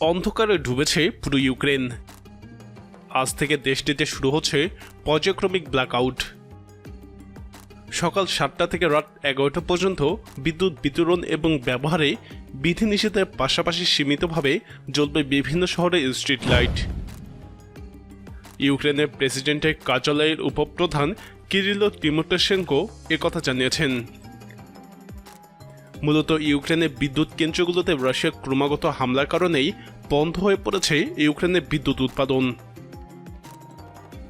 অন্ধকারে ডুবেছে পুরো ইউক্রেন। আজ থেকে দেশটিতে শুরু হচ্ছে পর্যায়ক্রমিক ব্ল্যাকআউট। সকাল সাতটা থেকে রাত এগারোটা পর্যন্ত বিদ্যুৎ বিতরণ এবং ব্যবহারে বিধিনিষেধের পাশাপাশি সীমিতভাবে জ্বলবে বিভিন্ন শহরে স্ট্রিট লাইট। ইউক্রেনের প্রেসিডেন্টের কার্যালয়ের উপপ্রধান কিরিলো তিমোটেশেঙ্কো একথা জানিয়েছেন। মূলত ইউক্রেনের বিদ্যুৎ কেন্দ্রগুলোতে রাশিয়ার ক্রমাগত হামলার কারণেই বন্ধ হয়ে পড়েছে ইউক্রেনের বিদ্যুৎ উৎপাদন।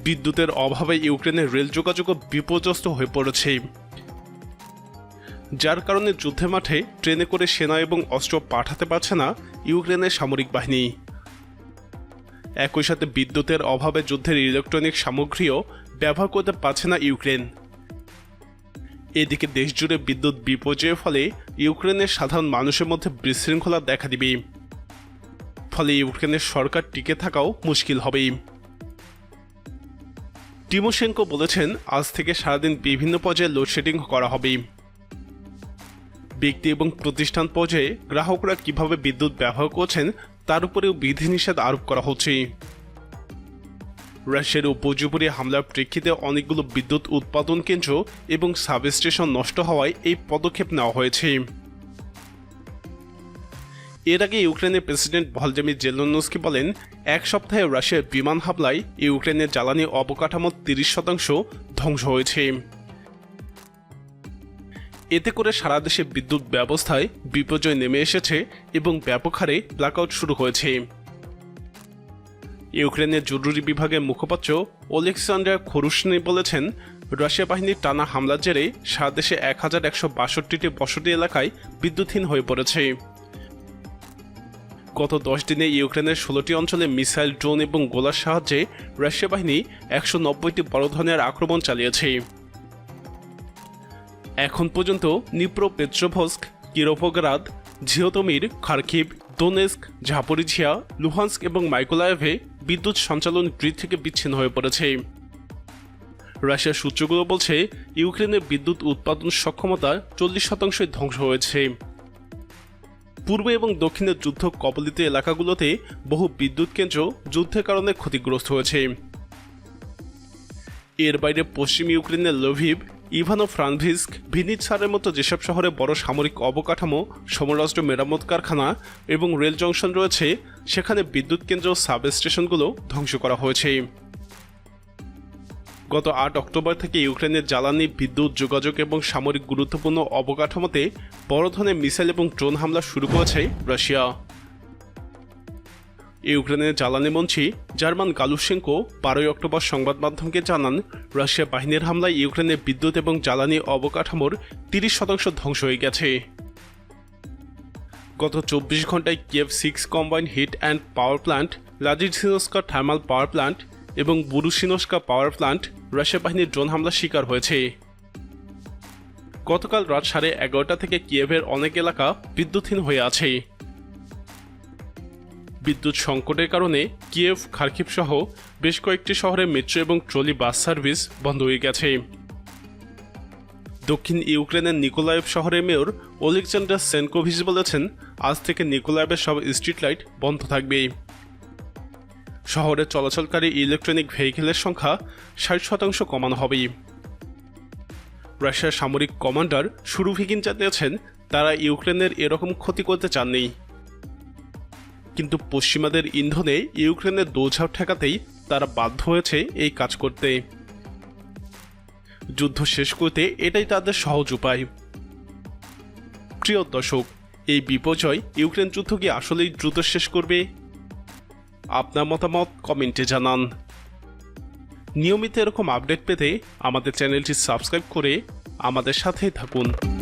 বিদ্যুতের অভাবে ইউক্রেনের রেল যোগাযোগও বিপর্যস্ত হয়ে পড়েছে। যার কারণে যুদ্ধের মাঠে ট্রেনে করে সেনা এবং অস্ত্র পাঠাতে পারছে না ইউক্রেনের সামরিক বাহিনী। একই সাথে বিদ্যুতের অভাবে যুদ্ধের ইলেকট্রনিক সামগ্রীও ব্যবহার করতে পারছে না ইউক্রেন। এদিকে দেশজুড়ে বিদ্যুৎ বিপর্যয়ের ফলে ইউক্রেনের সাধারণ মানুষের মধ্যে বিশৃঙ্খলা দেখা দিবে। ফলে ইউক্রেনের সরকার টিকে থাকাও মুশকিল হবে। টিমোশেঙ্কো বলেছেন, আজ থেকে সারাদিন বিভিন্ন পর্যায়ে লোডশেডিং করা হবে। ব্যক্তি এবং প্রতিষ্ঠান পর্যায়ে গ্রাহকরা কীভাবে বিদ্যুৎ ব্যবহার করছেন, তার উপরেও বিধিনিষেধ আরোপ করা হচ্ছে। রাশিয়ার উপর্যুপরি হামলার প্রেক্ষিতে অনেকগুলো বিদ্যুৎ উৎপাদন কেন্দ্র এবং সাবস্টেশন নষ্ট হওয়ায় এই পদক্ষেপ নেওয়া হয়েছে। এর আগে ইউক্রেনের প্রেসিডেন্ট ভলজামির জেলনস্কি বলেন, এক সপ্তাহে রাশিয়ার বিমান হামলায় ইউক্রেনের জ্বালানি অবকাঠামো তিরিশ শতাংশ ধ্বংস হয়েছে। এতে করে সারা দেশে বিদ্যুৎ ব্যবস্থায় বিপর্যয় নেমে এসেছে এবং ব্যাপক হারে ব্ল্যাকআউট শুরু হয়েছে। ইউক্রেনের জরুরি বিভাগের মুখপাত্র ওলেক্সান্ডার খরুশনি বলেছেন, রাশিয়া বাহিনীর টানা হামলার জেরে সারা দেশে এক হাজার একশো বাষট্টিটি বসতি এলাকায় বিদ্যুৎহীন হয়ে পড়েছে। গত দশ দিনে ইউক্রেনের ষোলোটি অঞ্চলে মিসাইল, ড্রোন এবং গোলার সাহায্যে রাশিয়া বাহিনী একশো নব্বইটি বড় ধরনের আক্রমণ চালিয়েছে। এখন পর্যন্ত Dnipropetrovsk Kirovohrad, Zhytomyr, Kharkiv, Donetsk, Zaporizhzhia, Luhansk এবং মাইকোলায়েভে বিদ্যুৎ সঞ্চালন গ্রিড থেকে বিচ্ছিন্ন হয়ে পড়েছে। রাশিয়ার সূত্রগুলো বলছে, ইউক্রেনের বিদ্যুৎ উৎপাদন সক্ষমতা চল্লিশ শতাংশই ধ্বংস হয়েছে। পূর্ব এবং দক্ষিণের যুদ্ধ কবলিত এলাকাগুলোতে বহু বিদ্যুৎ কেন্দ্র যুদ্ধের কারণে ক্ষতিগ্রস্ত হয়েছে। এর বাইরে পশ্চিম ইউক্রেনের লভিভ ইভানো ফ্রানভিস্ক ভিনিৎসারের মতো যেসব শহরে বড় সামরিক অবকাঠামো, সমরাষ্ট্র মেরামত কারখানা এবং রেল জংশন রয়েছে, সেখানে বিদ্যুৎ কেন্দ্র সাব স্টেশনগুলো ধ্বংস করা হয়েছে। গত আট অক্টোবর থেকে ইউক্রেনের জ্বালানি, বিদ্যুৎ, যোগাযোগ এবং সামরিক গুরুত্বপূর্ণ অবকাঠামোতে বড় ধরনের মিসাইল এবং ড্রোন হামলা শুরু করেছে রাশিয়া। ইউক্রেনের জ্বালানি মন্ত্রী জার্মান গালুশেঙ্কো বারোই অক্টোবর সংবাদ মাধ্যমকে জানান, রাশিয়া বাহিনীর হামলায় ইউক্রেনের বিদ্যুৎ এবং জ্বালানি অবকাঠামোর তিরিশ শতাংশ ধ্বংস হয়ে গেছে। গত চব্বিশ ঘন্টায় Kyiv six combine heat and power plant লাজিসিনোস্কা thermal power plant এবং বুরুসিনোস্কা পাওয়ার প্ল্যান্ট রাশিয়া বাহিনীর ড্রোন হামলার শিকার হয়েছে। গতকাল রাত সাড়ে এগারোটা থেকে কিয়েভের অনেক এলাকা বিদ্যুৎহীন হয়ে আছে। বিদ্যুৎ সংকটের কারণে কিয়েভ খার্কিভ সহ বেশ কয়েকটি শহরে মেট্রো এবং ট্রলি বাস সার্ভিস বন্ধ হয়ে গেছে। দক্ষিণ ইউক্রেনের নিকোলায়েভ শহরের মেয়র ওলেকজান্ডার সেনকোভিচ বলেছেন, আজ থেকে নিকোলায়েভের সব স্ট্রিট লাইট বন্ধ থাকবে। শহরে চলাচলকারী ইলেকট্রনিক ভেহিকেলের সংখ্যা ষাট শতাংশ কমানো হবে। রাশিয়ার সামরিক কমান্ডার সুরুভিকিন জানিয়েছেন, তারা ইউক্রেনের এরকম ক্ষতি করতে চাননি। কিন্তু পশ্চিমাদের ইন্ধনে ইউক্রেনের দৌঝাও ঠেকাতেই তারা বাধ্য হয়েছে এই কাজ করতে। যুদ্ধ শেষ করতে এটাই তাদের সহজ উপায়। প্রিয় দর্শক, এই বিপর্যয় ইউক্রেন যুদ্ধ কি আসলেই দ্রুত শেষ করবে? আপনার মতামত কমেন্টে জানান। নিয়মিত এরকম আপডেট পেতে আমাদের চ্যানেলটি সাবস্ক্রাইব করে আমাদের সাথেই থাকুন।